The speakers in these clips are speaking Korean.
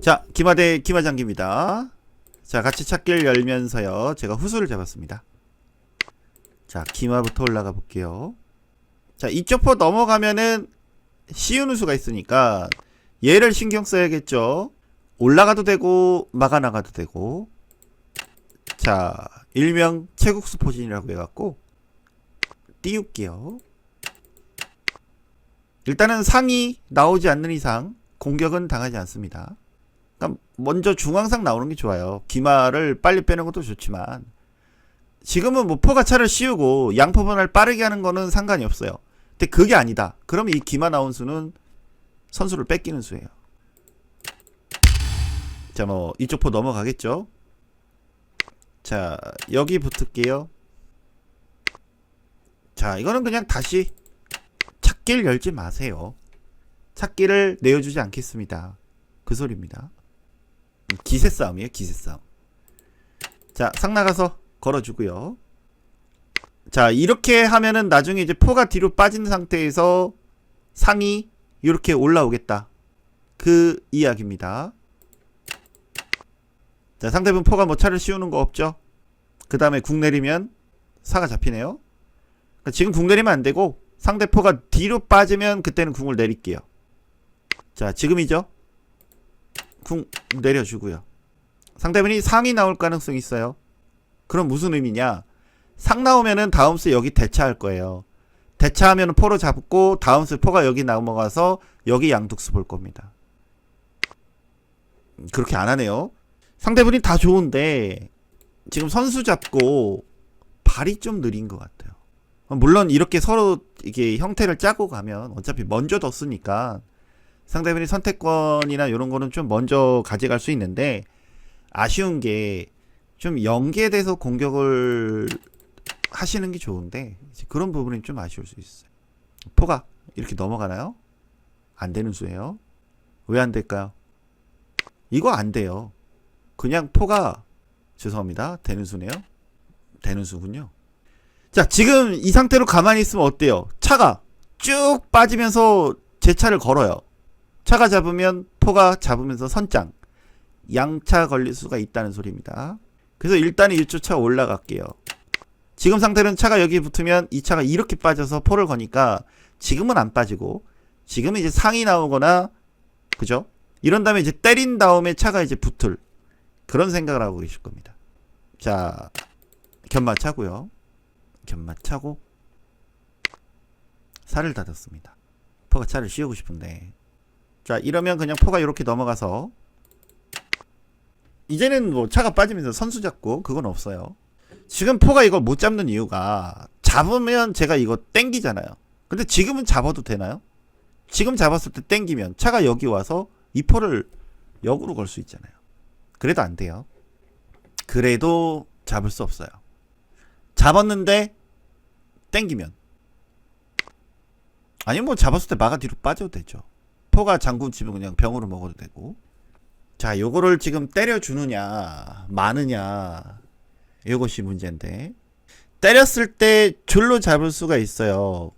자, 기마대 기마장기입니다. 자, 같이 찾기를 열면서요. 제가 후수를 잡았습니다. 자, 기마부터 올라가 볼게요. 자, 이쪽 포 넘어가면은 쉬운 후수가 있으니까 얘를 신경 써야겠죠. 올라가도 되고 막아 나가도 되고. 자, 일명 채국수 포진이라고 해갖고 띄울게요. 일단은 상이 나오지 않는 이상 공격은 당하지 않습니다. 먼저 중앙상 나오는 게 좋아요. 기마를 빨리 빼는 것도 좋지만 지금은 뭐 포가 차를 씌우고 양포 변화를 빠르게 하는 거는 상관이 없어요. 근데 그게 아니다. 그럼 이 기마 나온 수는 선수를 뺏기는 수예요. 자, 뭐 이쪽 포 넘어가겠죠? 자, 여기 붙을게요. 자, 이거는 그냥 다시 찾기를 열지 마세요. 찾기를 내어주지 않겠습니다. 그 소리입니다. 기세 싸움이에요, 기세 싸움. 자, 상 나가서 걸어주고요. 자, 이렇게 하면은 나중에 이제 포가 뒤로 빠진 상태에서 상이 이렇게 올라오겠다. 그 이야기입니다. 자, 상대분 포가 뭐 차를 씌우는 거 없죠? 그 다음에 궁 내리면 사가 잡히네요. 그러니까 지금 궁 내리면 안 되고 상대 포가 뒤로 빠지면 그때는 궁을 내릴게요. 자, 지금이죠? 궁 내려주고요. 상대분이 상이 나올 가능성이 있어요. 그럼 무슨 의미냐? 상 나오면은 다음 수 여기 대차할 거예요. 대차하면 포로 잡고 다음 수 포가 여기 넘어가서 여기 양득수 볼 겁니다. 그렇게 안 하네요. 상대분이 다 좋은데 지금 선수 잡고 발이 좀 느린 것 같아요. 물론 이렇게 서로 이게 형태를 짜고 가면 어차피 먼저 뒀으니까 상대분이 선택권이나 이런 거는 좀 먼저 가져갈 수 있는데 아쉬운 게 좀 연계돼서 공격을 하시는 게 좋은데 그런 부분이 좀 아쉬울 수 있어요. 포가 이렇게 넘어가나요? 안 되는 수예요. 왜 안 될까요? 이거 안 돼요. 그냥 포가 죄송합니다. 되는 수네요. 되는 수군요. 자, 지금 이 상태로 가만히 있으면 어때요? 차가 쭉 빠지면서 제 차를 걸어요. 차가 잡으면 포가 잡으면서 선장. 양차 걸릴 수가 있다는 소리입니다. 그래서 일단은 이쪽 차 올라갈게요. 지금 상태는 차가 여기 붙으면 이 차가 이렇게 빠져서 포를 거니까 지금은 안 빠지고 지금은 이제 상이 나오거나 그죠? 이런 다음에 이제 때린 다음에 차가 이제 붙을 그런 생각을 하고 계실 겁니다. 자, 견마 차고요. 견마 차고 살을 닫았습니다. 포가 차를 씌우고 싶은데 자 이러면 그냥 포가 이렇게 넘어가서 이제는 뭐 차가 빠지면서 선수 잡고 그건 없어요. 지금 포가 이걸 못 잡는 이유가 잡으면 제가 이거 땡기잖아요. 근데 지금은 잡아도 되나요? 지금 잡았을 때 땡기면 차가 여기 와서 이 포를 역으로 걸 수 있잖아요. 그래도 안 돼요. 그래도 잡을 수 없어요. 잡았는데 땡기면 아니 뭐 잡았을 때 마가 뒤로 빠져도 되죠. 포가 장군 집은 그냥 병으로 먹어도 되고. 자, 요거를 지금 때려주느냐, 마느냐, 이것이 문제인데. 때렸을 때 줄로 잡을 수가 있어요.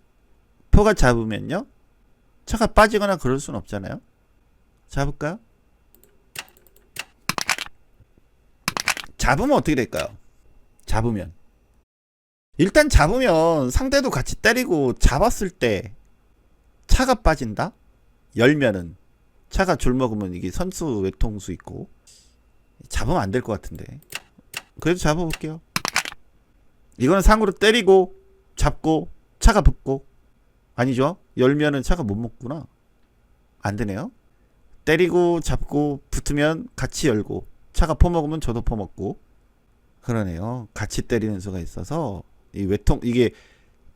포가 잡으면요. 차가 빠지거나 그럴 순 없잖아요. 잡을까요? 잡으면 어떻게 될까요? 잡으면. 일단 잡으면 상대도 같이 때리고 잡았을 때 차가 빠진다? 열면은 차가 줄 먹으면 이게 선수 외통수 있고 잡으면 안 될 것 같은데. 그래도 잡아볼게요. 이거는 상으로 때리고 잡고 차가 붙고. 아니죠? 열면은 차가 못 먹구나. 안 되네요. 때리고 잡고 붙으면 같이 열고 차가 퍼먹으면 저도 퍼먹고. 그러네요. 같이 때리는 수가 있어서 이 외통 이게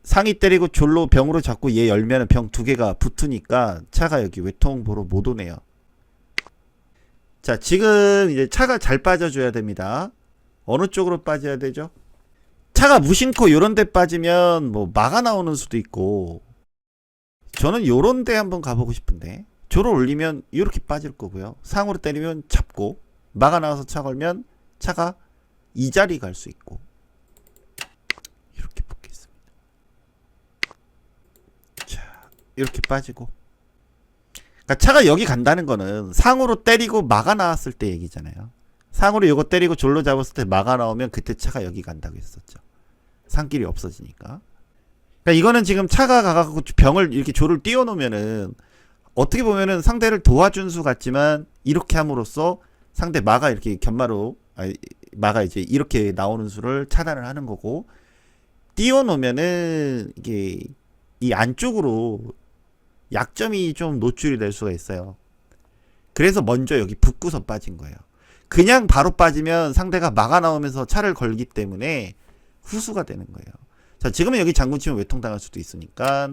상이 때리고 졸로 병으로 잡고 얘 열면은 병두 개가 붙으니까 차가 여기 외통보로 못 오네요. 자, 지금 이제 차가 잘 빠져줘야 됩니다. 어느 쪽으로 빠져야 되죠? 차가 무심코 요런 데 빠지면 뭐 막아 나오는 수도 있고 저는 요런 데 한번 가보고 싶은데 조를 올리면 이렇게 빠질 거고요. 상으로 때리면 잡고 막아 나와서 차 걸면 차가 이 자리 갈 수 있고 이렇게 붙겠습니다. 자, 이렇게 빠지고 그러니까 차가 여기 간다는 거는 상으로 때리고 막아 나왔을 때 얘기잖아요. 상으로 요거 때리고 졸로 잡았을 때 막아 나오면 그때 차가 여기 간다고 했었죠. 상길이 없어지니까. 그러니까 이거는 지금 차가 가갖고 병을 이렇게 조를 띄워놓으면은 어떻게 보면은 상대를 도와준 수 같지만 이렇게 함으로써 상대 마가 이렇게 견마로 아니, 마가 이제 이렇게 나오는 수를 차단을 하는 거고 띄워놓으면은 이게 이 안쪽으로 약점이 좀 노출이 될 수가 있어요. 그래서 먼저 여기 붙고서 빠진 거예요. 그냥 바로 빠지면 상대가 막아 나오면서 차를 걸기 때문에 후수가 되는 거예요. 자, 지금은 여기 장군 치면 외통당할 수도 있으니까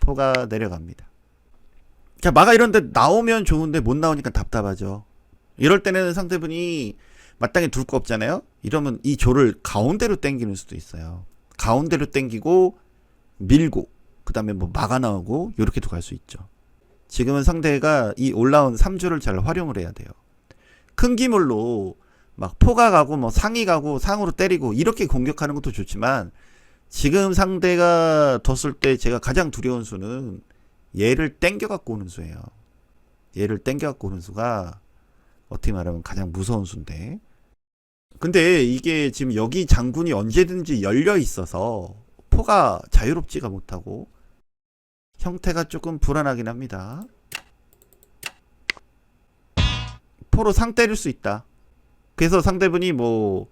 포가 내려갑니다. 자, 마가 이런데 나오면 좋은데 못 나오니까 답답하죠. 이럴 때는 상대분이 마땅히 둘 거 없잖아요. 이러면 이 조를 가운데로 당기는 수도 있어요. 가운데로 당기고 밀고 그 다음에 뭐 막아 나오고 이렇게도 갈 수 있죠. 지금은 상대가 이 올라온 3주를 잘 활용을 해야 돼요. 큰 기물로 막 포가 가고 뭐 상이 가고 상으로 때리고 이렇게 공격하는 것도 좋지만 지금 상대가 뒀을 때 제가 가장 두려운 수는 얘를 땡겨 갖고 오는 수예요. 얘를 땡겨 갖고 오는 수가 어떻게 말하면 가장 무서운 수인데. 근데 이게 지금 여기 장군이 언제든지 열려 있어서 포가 자유롭지가 못하고 형태가 조금 불안하긴 합니다. 포로 상 때릴 수 있다. 그래서 상대분이 뭐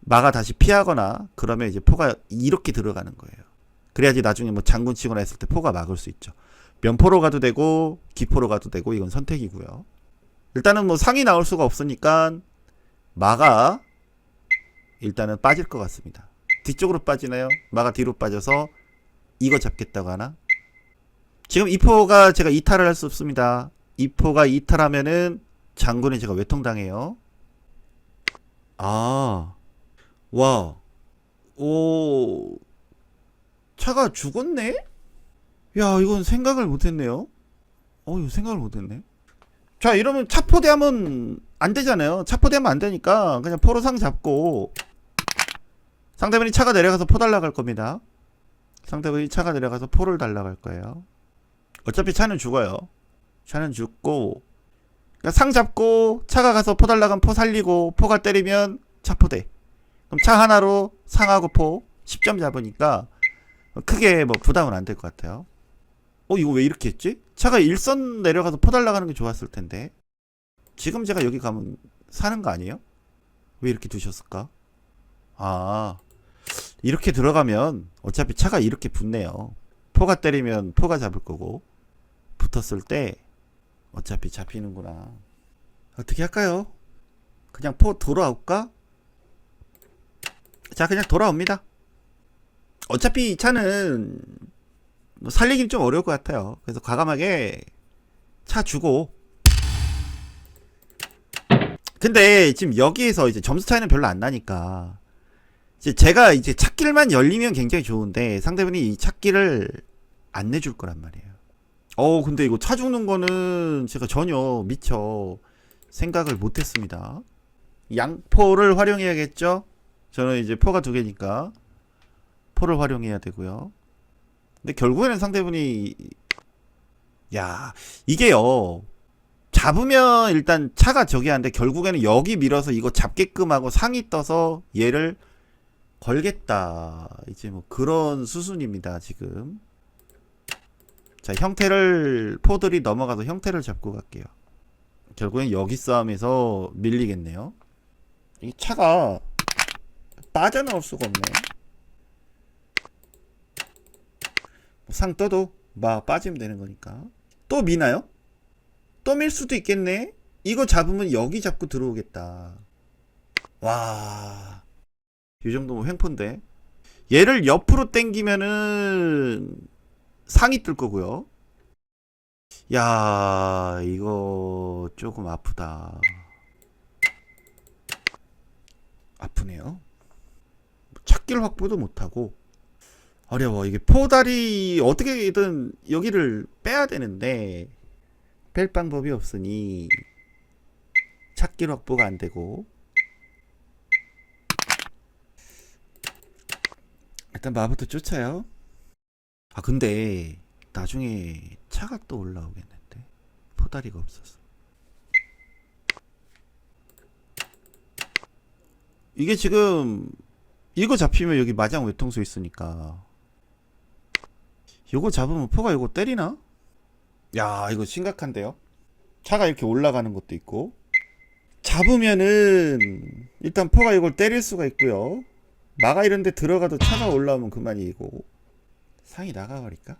마가 다시 피하거나 그러면 이제 포가 이렇게 들어가는 거예요. 그래야지 나중에 뭐 장군 치거나 했을 때 포가 막을 수 있죠. 면포로 가도 되고 기포로 가도 되고 이건 선택이고요. 일단은 뭐 상이 나올 수가 없으니까 마가 일단은 빠질 것 같습니다. 뒤쪽으로 빠지나요? 마가 뒤로 빠져서 이거 잡겠다고 하나? 지금 이포가 제가 이탈을 할 수 없습니다. 이포가 이탈하면은 장군이 제가 외통당해요. 아, 와, 오, 차가 죽었네? 야, 이건 생각을 못했네요. 어, 이거 생각을 못했네. 자, 이러면 차포대하면 안 되잖아요. 차포대하면 안 되니까 그냥 포로상 잡고 상대방이 차가 내려가서 포 달라갈 겁니다. 상대방이 차가 내려가서 포를 달라갈 거예요. 어차피 차는 죽어요. 차는 죽고 그러니까 상 잡고 차가 가서 포 달라간 포 살리고 포가 때리면 차 포대. 그럼 차 하나로 상하고 포 10점 잡으니까 크게 뭐 부담은 안 될 것 같아요. 어 이거 왜 이렇게 했지? 차가 일선 내려가서 포 달라가는 게 좋았을 텐데 지금 제가 여기 가면 사는 거 아니에요? 왜 이렇게 두셨을까? 아 이렇게 들어가면 어차피 차가 이렇게 붙네요. 포가 때리면 포가 잡을 거고 붙었을 때 어차피 잡히는구나. 어떻게 할까요? 그냥 포 돌아올까? 자, 그냥 돌아옵니다. 어차피 이 차는 뭐 살리긴 좀 어려울 것 같아요. 그래서 과감하게 차 주고. 근데 지금 여기에서 이제 점수 차이는 별로 안 나니까 이제 제가 이제 찾길만 열리면 굉장히 좋은데 상대분이 이 찾기를 안 내줄 거란 말이에요. 어, 근데 이거 차 죽는 거는 제가 전혀 미처 생각을 못 했습니다. 양포를 활용해야겠죠? 저는 이제 포가 두 개니까 포를 활용해야 되고요. 근데 결국에는 상대분이 야, 이게요. 잡으면 일단 차가 저기 하는데 결국에는 여기 밀어서 이거 잡게끔 하고 상이 떠서 얘를 걸겠다. 이제 뭐 그런 수순입니다, 지금. 자, 형태를, 포들이 넘어가서 형태를 잡고 갈게요. 결국엔 여기 싸움에서 밀리겠네요. 이 차가 빠져나올 수가 없네. 상 떠도 막 빠지면 되는 거니까. 또 미나요? 또 밀 수도 있겠네? 이거 잡으면 여기 잡고 들어오겠다. 와. 이 정도면 횡포인데. 얘를 옆으로 당기면은 상이 뜰 거고요. 야, 이거 조금 아프다. 아프네요. 찾길 확보도 못하고 어려워. 이게 포다리 어떻게든 여기를 빼야 되는데 뺄 방법이 없으니 찾길 확보가 안 되고 일단 마부터 쫓아요. 아 근데 나중에 차가 또 올라오겠는데 포다리가 없었어. 이게 지금 이거 잡히면 여기 마장 외통수 있으니까 요거 잡으면 포가 요거 때리나? 야 이거 심각한데요? 차가 이렇게 올라가는 것도 있고 잡으면은 일단 포가 이걸 때릴 수가 있고요 마가 이런데 들어가도 차가 올라오면 그만이고 상이 나가버릴까?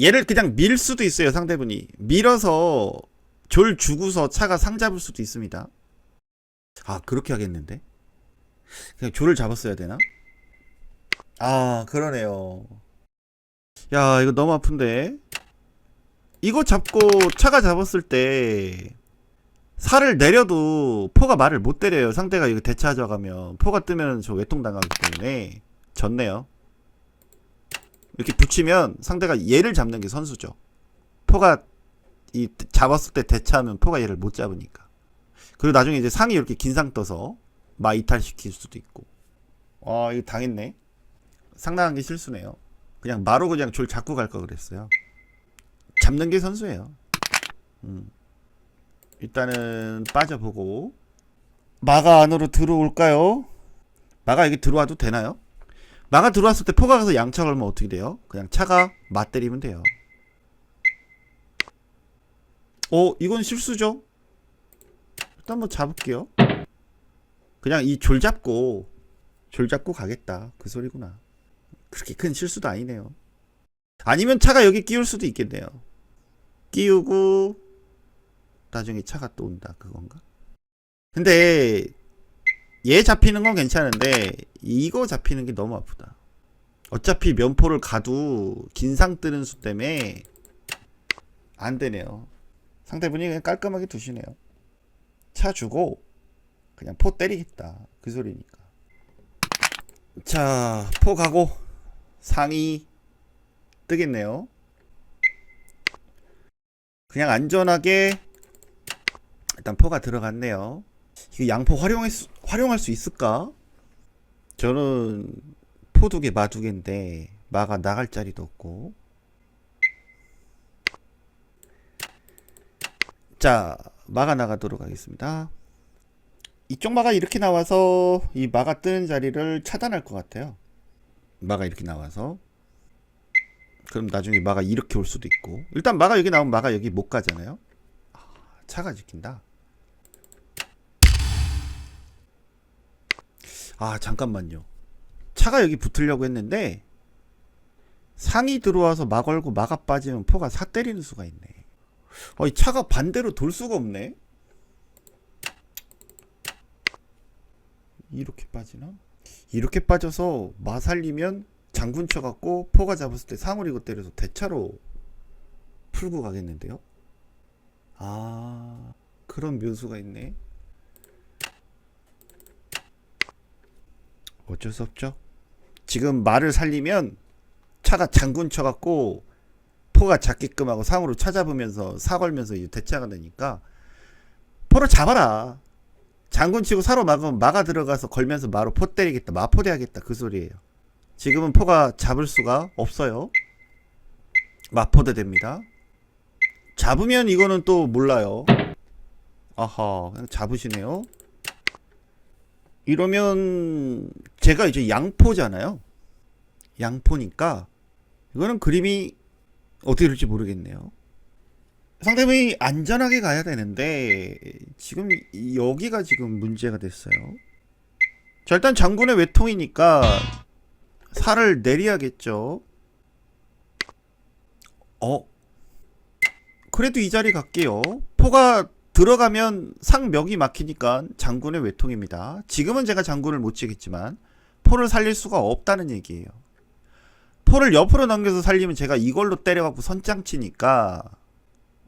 얘를 그냥 밀 수도 있어요 상대분이. 밀어서 졸 주고서 차가 상 잡을 수도 있습니다. 아 그렇게 하겠는데? 그냥 졸을 잡았어야 되나? 아 그러네요. 야 이거 너무 아픈데? 이거 잡고 차가 잡았을 때 살을 내려도 포가 말을 못 때려요 상대가 이거 대차하자 가면 포가 뜨면 저 외통 당하기 때문에 졌네요 이렇게 붙이면 상대가 얘를 잡는 게 선수죠. 포가 이 잡았을 때 대차하면 포가 얘를 못 잡으니까. 그리고 나중에 이제 상이 이렇게 긴 상 떠서 마 이탈시킬 수도 있고. 아 이거 당했네. 상당한 게 실수네요. 그냥 마로 그냥 졸 잡고 갈거 그랬어요. 잡는 게 선수예요. 음. 일단은 빠져보고 마가 안으로 들어올까요? 마가 여기 들어와도 되나요? 마가 들어왔을 때 포가 가서 양차 걸면 어떻게 돼요? 그냥 차가 맞때리면 돼요. 어, 이건 실수죠? 일단 뭐 잡을게요. 그냥 이 졸 잡고, 졸 잡고 가겠다. 그 소리구나. 그렇게 큰 실수도 아니네요. 아니면 차가 여기 끼울 수도 있겠네요. 끼우고, 나중에 차가 또 온다. 그건가? 근데, 얘 잡히는 건 괜찮은데 이거 잡히는 게 너무 아프다. 어차피 면포를 가도 긴상 뜨는 수 때문에 안 되네요. 상대분이 그냥 깔끔하게 두시네요. 차 주고 그냥 포 때리겠다. 그 소리니까. 자, 포 가고 상이 뜨겠네요. 그냥 안전하게 일단 포가 들어갔네요. 이거 양포 활용할 수, 활용할 수 있을까? 저는 포 두 개, 마 두 개인데 마가 나갈 자리도 없고. 자, 마가 나가도록 하겠습니다. 이쪽 마가 이렇게 나와서 이 마가 뜨는 자리를 차단할 것 같아요. 마가 이렇게 나와서. 그럼 나중에 마가 이렇게 올 수도 있고. 일단 마가 여기 나오면 마가 여기 못 가잖아요. 아, 차가 지킨다. 아 잠깐만요 차가 여기 붙으려고 했는데 상이 들어와서 막 걸고 막아 빠지면 포가 사 때리는 수가 있네 어, 이 차가 반대로 돌 수가 없네 이렇게 빠지나? 이렇게 빠져서 마 살리면 장군 쳐갖고 포가 잡았을 때 상을 이거 때려서 대차로 풀고 가겠는데요? 아 그런 묘수가 있네 어쩔 수 없죠. 지금 말을 살리면 차가 장군 쳐갖고 포가 잡게끔 하고 상으로 찾아보면서 사걸면서 대차가 되니까 포를 잡아라. 장군 치고 사로 막으면 마가 들어가서 걸면서 마로 포 때리겠다. 마포 대하겠다. 그 소리예요. 지금은 포가 잡을 수가 없어요. 마포대 됩니다. 잡으면 이거는 또 몰라요. 아하, 잡으시네요. 이러면 제가 이제 양포잖아요. 양포니까 이거는 그림이 어떻게 될지 모르겠네요. 상대방이 안전하게 가야 되는데 지금 여기가 지금 문제가 됐어요. 자 일단 장군의 외통이니까 살을 내려야겠죠. 어? 그래도 이 자리 갈게요. 포가 들어가면 상벽이 막히니까 장군의 외통입니다. 지금은 제가 장군을 못 치겠지만 포를 살릴 수가 없다는 얘기예요. 포를 옆으로 넘겨서 살리면 제가 이걸로 때려갖고 선장 치니까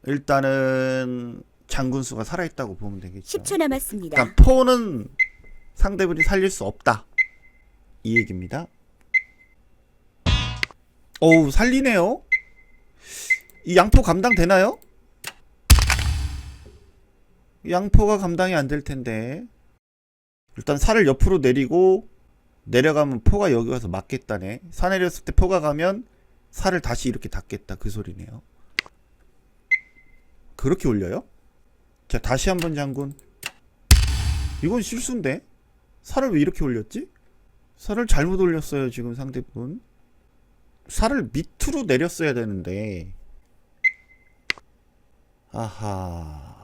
일단은 장군 수가 살아있다고 보면 되겠죠. 10초 남았습니다. 그러니까 포는 상대분이 살릴 수 없다. 이 얘기입니다. 어우 살리네요. 이 양포 감당되나요? 양포가 감당이 안 될 텐데. 일단 살을 옆으로 내리고 내려가면 포가 여기 와서 맞겠다네. 사 내렸을 때 포가 가면 살을 다시 이렇게 닫겠다 그 소리네요. 그렇게 올려요? 자 다시 한번 장군 이건 실수인데 살을 왜 이렇게 올렸지? 살을 잘못 올렸어요 지금 상대분 살을 밑으로 내렸어야 되는데 아하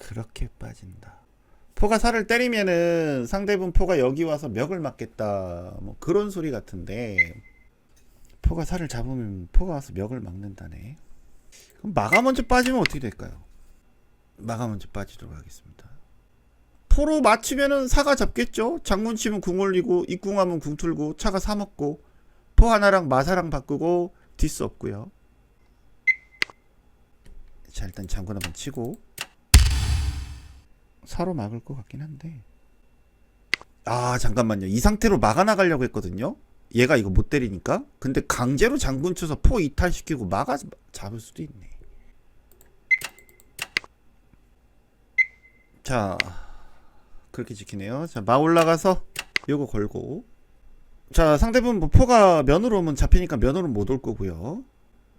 그렇게 빠진다. 포가 살을 때리면은 상대분 포가 여기 와서 멱을 맞겠다. 뭐 그런 소리 같은데 포가 살을 잡으면 포가 와서 멱을 막는다네. 그럼 마가 먼저 빠지면 어떻게 될까요? 마가 먼저 빠지도록 하겠습니다. 포로 맞추면은 사가 잡겠죠? 장군 치면 궁 올리고 입궁하면 궁 틀고 차가 사 먹고 포 하나랑 마사랑 바꾸고 디스 없고요. 자 일단 장군 한번 치고 사로 막을 것 같긴 한데. 아 잠깐만요. 이 상태로 막아 나가려고 했거든요? 얘가 이거 못 때리니까? 근데 강제로 장군 쳐서 포 이탈시키고 막아 잡을 수도 있네. 자 그렇게 지키네요. 자마 올라가서 요거 걸고. 자 상대분 뭐 포가 면으로 오면 잡히니까 면으로 못 올 거고요.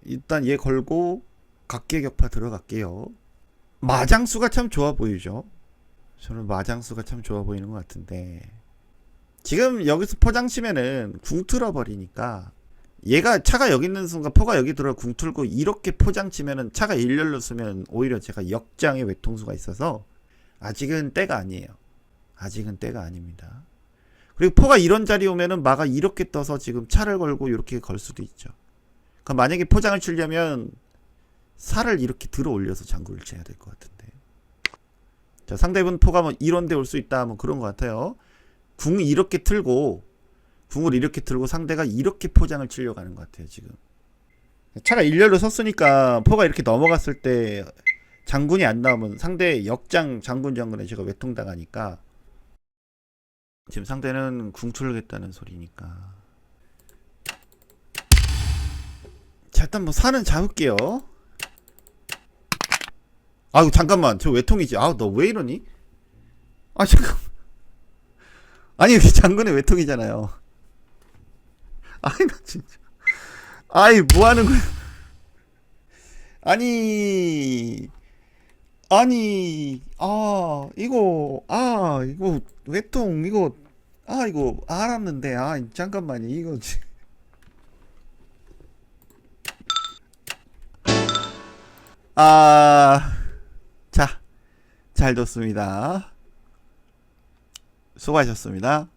일단 얘 걸고 각계 격파 들어갈게요. 마장수가 참 좋아 보이죠 저는 마장수가 참 좋아 보이는 것 같은데. 지금 여기서 포장 치면은 궁 틀어 버리니까 얘가 차가 여기 있는 순간 포가 여기 들어 궁 틀고 이렇게 포장 치면은 차가 일렬로 쓰면 오히려 제가 역장의 외통수가 있어서 아직은 때가 아니에요. 아직은 때가 아닙니다. 그리고 포가 이런 자리 오면은 마가 이렇게 떠서 지금 차를 걸고 이렇게 걸 수도 있죠. 그럼 만약에 포장을 치려면 살을 이렇게 들어 올려서 장구를 쳐야 될 것 같은데 자, 상대분 포가 뭐 이런 데 올 수 있다 뭐 그런 것 같아요. 궁 이렇게 틀고 궁을 이렇게 틀고 상대가 이렇게 포장을 치려고 하는 것 같아요, 지금. 차가 일렬로 섰으니까 포가 이렇게 넘어갔을 때 장군이 안 나오면 상대 역장 장군 장군에 제가 외통당하니까 지금 상대는 궁 틀겠다는 소리니까 자 일단 뭐 사는 잡을게요 아유 잠깐만. 저 외통이지. 아너왜 이러니? 아 잠깐. 아니 장군의 외통이잖아요. 아이 나 진짜. 아이 뭐 하는 거야? 아니 아니 아 이거 아 이거 외통 이거 아 이거 알았는데 아 잠깐만요. 이거 지- 아. 자, 잘 뒀습니다. 수고하셨습니다.